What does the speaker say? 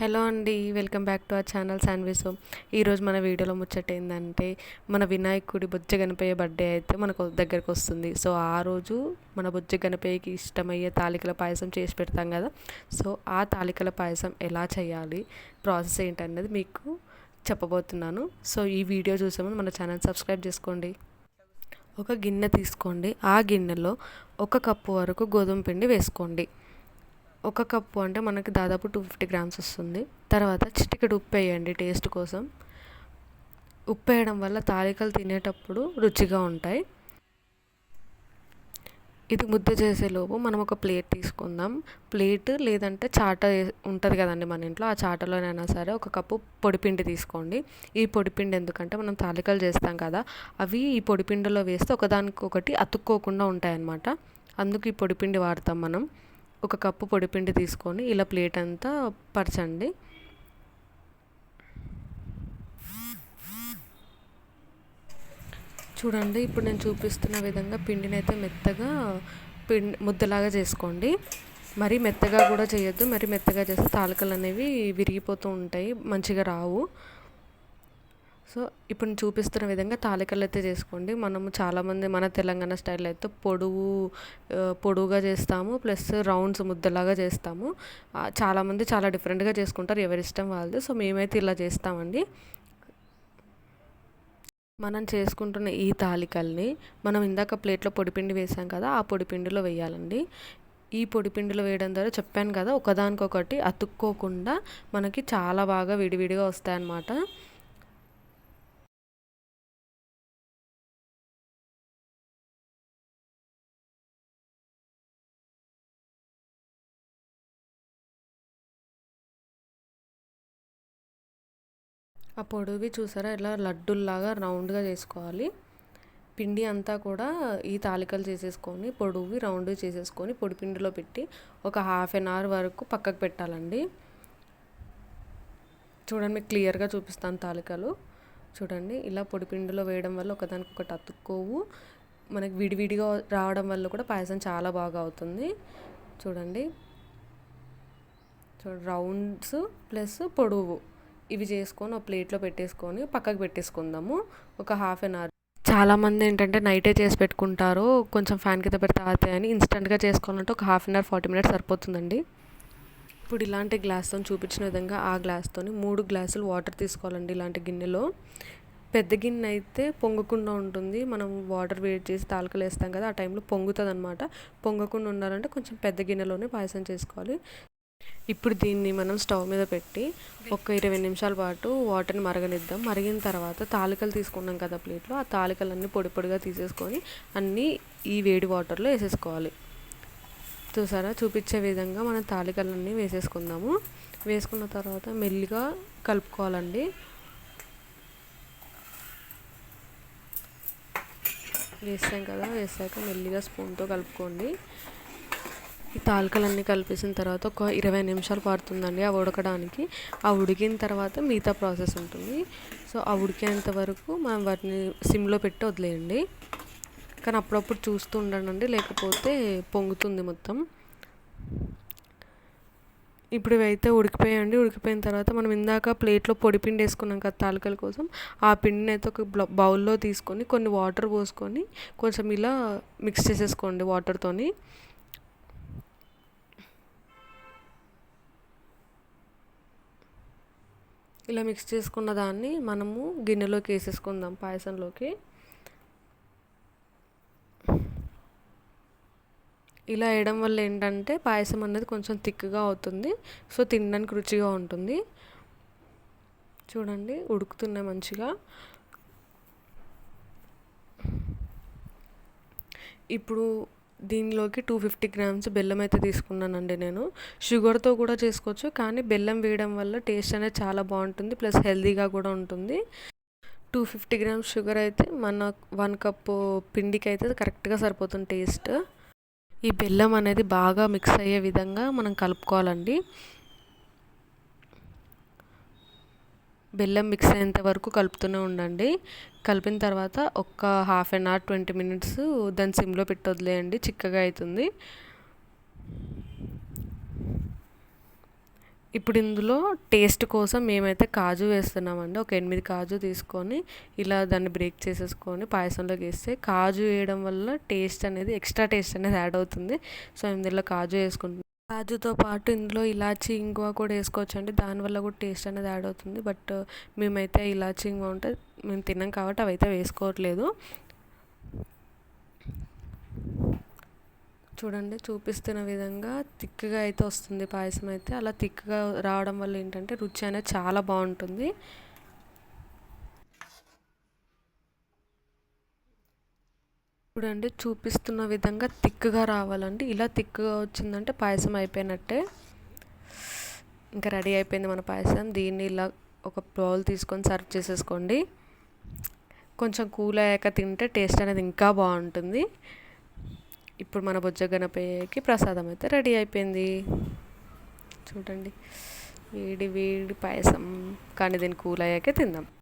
Hello అండి welcome back to our channel శాన్విసో ఈరోజు మన వీడియోలో ముచ్చట ఏంటంటే మన వినాయకుడి బొజ్జ గణపయ్య బర్త్డే అయితే మనకు దగ్గరకు వస్తుంది. సో ఆ రోజు మన బొజ్జ గణపయ్యకి ఇష్టమయ్యే తాలికల పాయసం చేసి పెడతాం కదా. సో ఆ తాలికల పాయసం ఎలా చేయాలి ప్రాసెస్ ఏంటన్నది మీకు చెప్పబోతున్నాను. సో ఈ వీడియో చూసాము మన ఛానల్ సబ్స్క్రైబ్ చేసుకోండి. ఒక గిన్నె తీసుకోండి. ఆ గిన్నెలో ఒక కప్పు వరకు గోధుమ పిండి వేసుకోండి. ఒక కప్పు అంటే మనకి దాదాపు టూ ఫిఫ్టీ గ్రామ్స్ వస్తుంది. తర్వాత చిటికెడు ఉప్పు వేయండి టేస్ట్ కోసం. ఉప్పు వేయడం వల్ల తాలికలు తినేటప్పుడు రుచిగా ఉంటాయి. ఇది ముద్ద చేసేలోపు మనం ఒక ప్లేట్ తీసుకుందాం. ప్లేట్ లేదంటే చాట ఉంటుంది కదండి మన ఇంట్లో. ఆ చాటలోనైనా సరే ఒక కప్పు పొడిపిండి తీసుకోండి. ఈ పొడిపిండి ఎందుకంటే మనం తాలికలు చేస్తాం కదా అవి ఈ పొడిపిండిలో వేస్తే ఒకదానికొకటి అతుక్కోకుండా ఉంటాయన్నమాట. అందుకు ఈ పొడిపిండి వాడతాం మనం. ఒక కప్పు పొడిపిండి తీసుకొని ఇలా ప్లేట్ అంతా పరచండి. చూడండి ఇప్పుడు నేను చూపిస్తున్న విధంగా పిండిని అయితే మెత్తగా పిండి ముద్దలాగా చేసుకోండి. మరీ మెత్తగా కూడా చేయొద్దు మరీ మెత్తగా చేస్తే తాలకలు అనేవి విరిగిపోతూ ఉంటాయి మంచిగా రావు. సో ఇప్పుడు చూపిస్తున్న విధంగా తాలికలు అయితే చేసుకోండి. మనము చాలామంది మన తెలంగాణ స్టైల్లో అయితే పొడువు పొడువుగా చేస్తాము ప్లస్ రౌండ్స్ ముద్దలాగా చేస్తాము. చాలామంది చాలా డిఫరెంట్గా చేసుకుంటారు. ఎవరి ఇష్టం వాళ్ళది. సో మేమైతే ఇలా చేస్తామండి. మనం చేసుకుంటున్న ఈ తాలికల్ని మనం ఇందాక ప్లేట్లో పొడిపిండి వేసాం కదా ఆ పొడిపిండిలో వేయాలండి. ఈ పొడిపిండిలో వేయడం ద్వారా చెప్పాను కదా ఒకదానికొకటి అతుక్కోకుండా మనకి చాలా బాగా విడివిడిగా వస్తాయన్నమాట. ఆ పొడివి చూసారా? ఇలా లడ్డుల్లాగా రౌండ్గా చేసుకోవాలి. పిండి అంతా కూడా ఈ తాలికలు చేసేసుకొని పొడువి రౌండ్ చేసేసుకొని పొడి పిండిలో పెట్టి ఒక హాఫ్ అన్ అవర్ వరకు పక్కకు పెట్టాలండి. చూడండి మీకు క్లియర్గా చూపిస్తాను తాలికలు. చూడండి ఇలా పొడిపిండిలో వేయడం వల్ల ఒకదానికి ఒకటి అతుక్కోవు. మనకి విడివిడిగా రావడం వల్ల కూడా పాయసం చాలా బాగా అవుతుంది. చూడండి. చూడ రౌండ్స్ ప్లస్ పొడవు. ఇవి చేసుకొని ఒక ప్లేట్లో పెట్టేసుకొని పక్కకు పెట్టేసుకుందాము. ఒక హాఫ్ అన్ అవర్. చాలామంది ఏంటంటే నైటే చేసి పెట్టుకుంటారు. కొంచెం ఫ్యాన్ కింద పెడితే ఆతే అని ఇన్స్టెంట్గా చేసుకోవాలంటే ఒక half an hour forty minutes సరిపోతుందండి. ఇప్పుడు ఇలాంటి గ్లాస్తో చూపించిన విధంగా ఆ గ్లాస్తో మూడు గ్లాసులు వాటర్ తీసుకోవాలండి ఇలాంటి గిన్నెలో. పెద్ద గిన్నె అయితే పొంగకుండా ఉంటుంది. మనం వాటర్ వేడి చేసి తాలకలు వేస్తాం కదా ఆ టైంలో పొంగుతుంది అనమాట పొంగకుండా ఉండాలంటే కొంచెం పెద్ద గిన్నెలోనే పాయసం చేసుకోవాలి. ఇప్పుడు దీన్ని మనం స్టవ్ మీద పెట్టి ఒక ఇరవై నిమిషాల పాటు వాటర్ని మరగనిద్దాం. మరిగిన తర్వాత తాలికలు తీసుకున్నాం కదా ప్లేట్లో ఆ తాలికలన్నీ పొడి పొడిగా తీసేసుకొని అన్నీ ఈ వేడి వాటర్లో వేసేసుకోవాలి. చూసారా? చూపించే విధంగా మనం తాలికలన్నీ వేసేసుకుందాము. వేసుకున్న తర్వాత మెల్లిగా కలుపుకోవాలండి. వేసాం కదా వేసాక మెల్లిగా స్పూన్తో కలుపుకోండి. ఈ తాలికలన్నీ కలిపేసిన తర్వాత ఒక ఇరవై నిమిషాలు పడుతుందండి ఆ ఉడకడానికి. ఆ ఉడికిన తర్వాత మిగతా ప్రాసెస్ ఉంటుంది. సో ఆ ఉడికేంత వరకు మనం వాటిని సిమ్లో పెట్టి వదిలేయండి. కానీ అప్పుడప్పుడు చూస్తూ ఉండండి లేకపోతే పొంగుతుంది మొత్తం. ఇప్పుడు ఇవైతే ఉడికిపోయండి ఉడికిపోయిన తర్వాత మనం ఇందాక ప్లేట్లో పొడి పిండి వేసుకున్నాం కదా తాలికల కోసం ఆ పిండిని అయితే ఒక బౌల్లో తీసుకొని కొన్ని వాటర్ పోసుకొని కొంచెం ఇలా మిక్స్ చేసేసుకోండి వాటర్తోని. ఇలా మిక్స్ చేసుకున్న దాన్ని మనము గిన్నెలోకి వేసేసుకుందాం పాయసంలోకి. ఇలా వేయడం వల్ల ఏంటంటే పాయసం అనేది కొంచెం థిక్గా అవుతుంది. సో తినడానికి రుచిగా ఉంటుంది. చూడండి ఉడుకుతున్నాయి మంచిగా. ఇప్పుడు దీనిలోకి టూ ఫిఫ్టీ గ్రామ్స్ బెల్లం అయితే తీసుకున్నానండి నేను. షుగర్తో కూడా చేసుకోవచ్చు కానీ బెల్లం వేయడం వల్ల టేస్ట్ అనేది చాలా బాగుంటుంది ప్లస్ హెల్తీగా కూడా ఉంటుంది. టూ ఫిఫ్టీ గ్రామ్స్ షుగర్ అయితే మన వన్ కప్పు పిండికి అయితే కరెక్ట్గా సరిపోతుంది టేస్ట్ ఈ బెల్లం అనేది బాగా మిక్స్ అయ్యే విధంగా మనం కలుపుకోవాలండి. బెల్లం మిక్స్ అయ్యేంత వరకు కలుపుతూనే ఉండండి. కలిపిన తర్వాత ఒక half an hour twenty minutes దాన్ని సిమ్లో పెట్టి వదిలేయండి. చిక్కగా అవుతుంది ఇప్పుడు ఇందులో టేస్ట్ కోసం మేమైతే కాజు వేస్తున్నామండి. ఒక ఎనిమిది కాజు తీసుకొని ఇలా దాన్ని బ్రేక్ చేసేసుకొని పాయసంలోకి వేస్తే కాజు వేయడం వల్ల టేస్ట్ అనేది ఎక్స్ట్రా టేస్ట్ అనేది యాడ్ అవుతుంది. సో ఇందులో కాజు వేసుకుంటున్నాం. కాజుతో పాటు ఇందులో ఇలాచీ ఇంగువ కూడా వేసుకోవచ్చు అండి దానివల్ల కూడా టేస్ట్ అనేది యాడ్ అవుతుంది. బట్ మేమైతే ఇలాచీ ఇంగువ ఉంటే మేము తిన్నాం కాబట్టి అవి అయితే వేసుకోవట్లేదు. చూడండి చూపిస్తున్న విధంగా థిక్గా అయితే వస్తుంది పాయసం అయితే. అలా థిక్గా రావడం వల్ల ఏంటంటే రుచి అనేది చాలా బాగుంటుంది. చూడండి చూపిస్తున్న విధంగా థిక్గా రావాలండి. ఇలా థిక్గా వచ్చిందంటే పాయసం అయిపోయినట్టే. ఇంకా రెడీ అయిపోయింది మన పాయసం. దీన్ని ఇలా ఒక బౌల్ తీసుకొని సర్వ్ చేసేసుకోండి. కొంచెం కూల్ అయ్యాక తింటే టేస్ట్ అనేది ఇంకా బాగుంటుంది. ఇప్పుడు మన బొజ్జ ప్రసాదం అయితే రెడీ అయిపోయింది. చూడండి. వేడి వేడి పాయసం. కానీ దీన్ని కూల్ అయ్యాకే తిందాం.